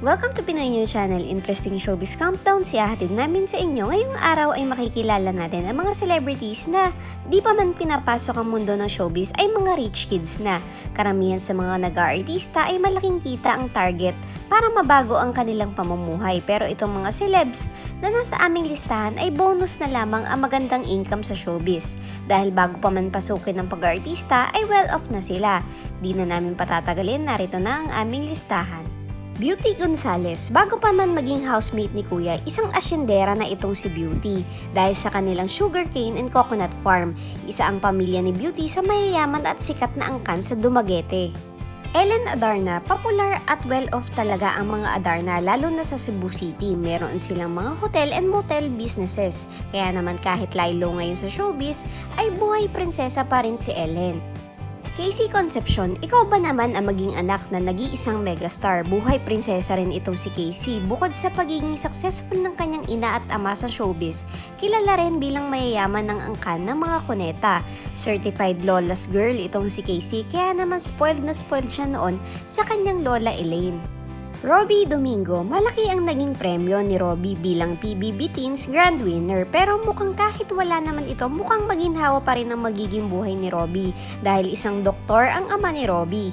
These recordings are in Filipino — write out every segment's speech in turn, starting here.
Welcome to Pinoy News Channel. Interesting showbiz countdown si hatid namin sa inyo. Ngayong araw ay makikilala natin ang mga celebrities na di pa man pinapasok ang mundo ng showbiz ay mga rich kids na. Karamihan sa mga nag-aartista ay malaking kita ang target para mabago ang kanilang pamumuhay. Pero itong mga celebs na nasa aming listahan ay bonus na lamang ang magandang income sa showbiz. Dahil bago pa man pasukin ng pag-aartista ay well off na sila. Di na namin patatagalin, narito na ang aming listahan. Beauty Gonzales, bago pa man maging housemate ni Kuya, isang asyendera na itong si Beauty dahil sa kanilang sugarcane and coconut farm. Isa ang pamilya ni Beauty sa mayayaman at sikat na angkan sa Dumaguete. Ellen Adarna, popular at well-off talaga ang mga Adarna lalo na sa Cebu City. Meron silang mga hotel and motel businesses. Kaya naman kahit laylo ngayon sa showbiz, ay buhay prinsesa pa rin si Ellen. Casey Concepcion, ikaw ba naman ang maging anak na nag-iisang megastar? Buhay prinsesa rin itong si Casey. Bukod sa pagiging successful ng kanyang ina at ama sa showbiz, kilala rin bilang mayayaman ng angkan ng mga kuneta. Certified lawless girl itong si Casey, kaya naman spoiled na spoiled siya noon sa kanyang lola Elaine. Robbie Domingo, malaki ang naging premyo ni Robbie bilang PBB Teens Grand Winner pero mukhang kahit wala naman ito, mukhang maginhawa pa rin ang magiging buhay ni Robbie dahil isang doktor ang ama ni Robbie.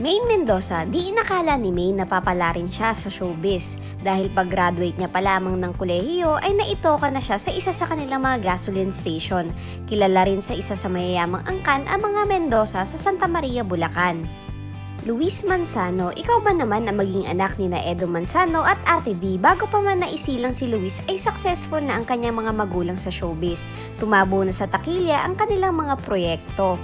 Maine Mendoza, di inakala ni Maine na papala rin siya sa showbiz dahil pag-graduate niya pa lamang ng kolehiyo ay naitoka na siya sa isa sa kanilang mga gasoline station. Kilala rin sa isa sa mayayamang angkan ang mga Mendoza sa Santa Maria, Bulacan. Luis Manzano, ikaw ba naman ang maging anak ni na Edo Manzano at Ate V bago pa man naisilang si Luis ay successful na ang kanyang mga magulang sa showbiz. Tumabo na sa takilya ang kanilang mga proyekto.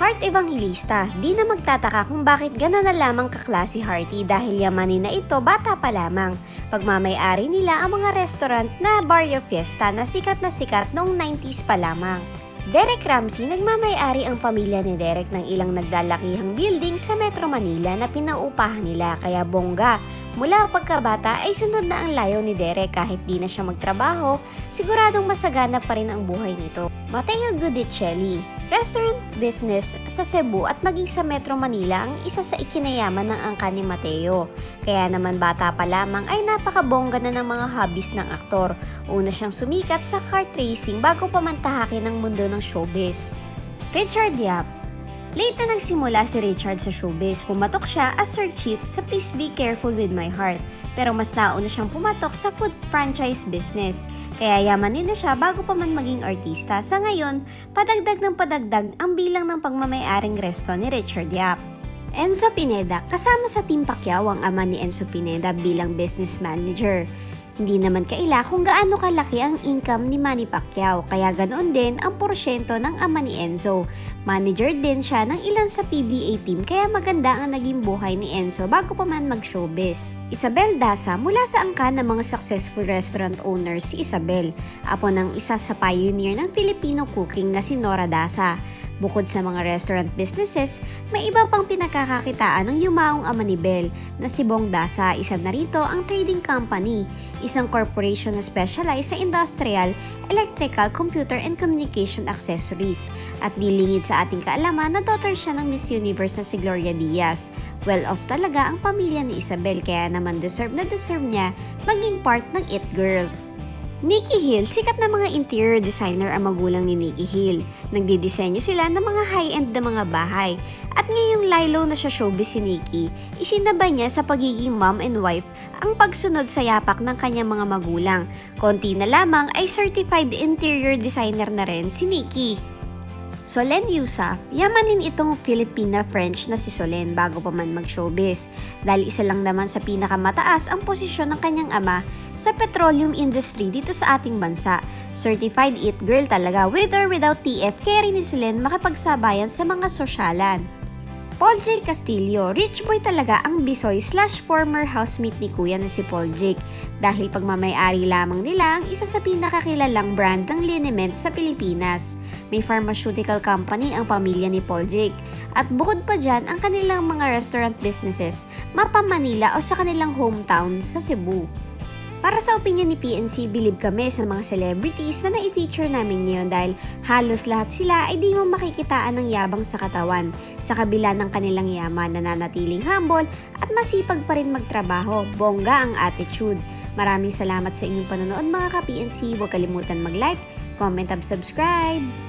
Heart Evangelista, di na magtataka kung bakit gano'n na lamang kaklase Hearty dahil yamanin na ito bata pa lamang. Pagmamayari nila ang mga restaurant na Barrio Fiesta na sikat na sikat noong 90s pa lamang. Derek Ramsey, nagmamayari ang pamilya ni Derek ng ilang naglalakihang building sa Metro Manila na pinaupahan nila kaya bongga. Mula pagkabata ay sunod na ang layo ni Derek kahit di na siya magtrabaho, siguradong masagana pa rin ang buhay nito. Mateo Gudicelli, restaurant business sa Cebu at maging sa Metro Manila ang isa sa ikinayaman ng angka ni Mateo. Kaya naman bata pa lamang ay napakabongga na ng mga hobbies ng aktor. Una siyang sumikat sa kart racing bago pa man tahakin ang mundo ng showbiz. Richard Yap Late na nagsimula si Richard sa showbiz. Pumatok siya as Sir Chief sa Please Be Careful With My Heart. Pero mas nauna siyang pumatok sa food franchise business. Kaya yamanin na siya bago pa man maging artista. Sa ngayon, padagdag ng padagdag ang bilang ng pagmamayaring resto ni Richard Yap. Enzo Pineda, kasama sa Team Pacquiao ang ama ni Enzo Pineda bilang business manager. Hindi naman kaila kung gaano kalaki ang income ni Manny Pacquiao, kaya ganoon din ang porsyento ng ama ni Enzo. Manager din siya ng ilan sa PBA team kaya maganda ang naging buhay ni Enzo bago pa man mag-showbiz. Isabel Dasa, mula sa angkan ng mga successful restaurant owners si Isabel, apo ng isa sa pioneer ng Filipino cooking na si Nora Dasa. Bukod sa mga restaurant businesses, may iba pang pinakakakitaan ng yumaong ama ni Bel na si Bong Dasa. Isa na rito ang trading company, isang corporation na specialize sa industrial, electrical, computer and communication accessories. At dilingid sa ating kaalaman na daughter siya ng Miss Universe na si Gloria Diaz. Well off talaga ang pamilya ni Isabel kaya naman deserve na deserve niya maging part ng It Girl. Nikki Hill, sikat na mga interior designer ang magulang ni Nikki Hill. Nagdidisenyo sila ng mga high-end na mga bahay. At ngayong lilo na siya showbiz si Nikki, isinabay niya sa pagiging mom and wife ang pagsunod sa yapak ng kanyang mga magulang. Konti na lamang ay certified interior designer na rin si Nikki. Solen Yusuf, yamanin itong Filipina-French na si Solen bago pa man mag-showbiz dahil isa lang naman sa pinakamataas ang posisyon ng kanyang ama sa petroleum industry dito sa ating bansa. Certified it girl talaga with or without TF kaya rin ni Solen makapagsabayan sa mga sosyalan. Paul J. Castillo, rich boy talaga ang Bisoy slash former housemate ni kuya na si Paul Jake dahil pagmamayari lamang nila ang isa sa pinakakilalang brand ng liniment sa Pilipinas. May pharmaceutical company ang pamilya ni Paul Jake at bukod pa dyan ang kanilang mga restaurant businesses mapa Manila o sa kanilang hometown sa Cebu. Para sa opinion ni PNC, believe kami sa mga celebrities na na-feature namin ngayon dahil halos lahat sila ay di mo makikitaan ng yabang sa katawan. Sa kabila ng kanilang yaman, nananatiling humble at masipag pa rin magtrabaho, bongga ang attitude. Maraming salamat sa inyong panonood mga ka-PNC. Huwag kalimutan mag-like, comment, at subscribe.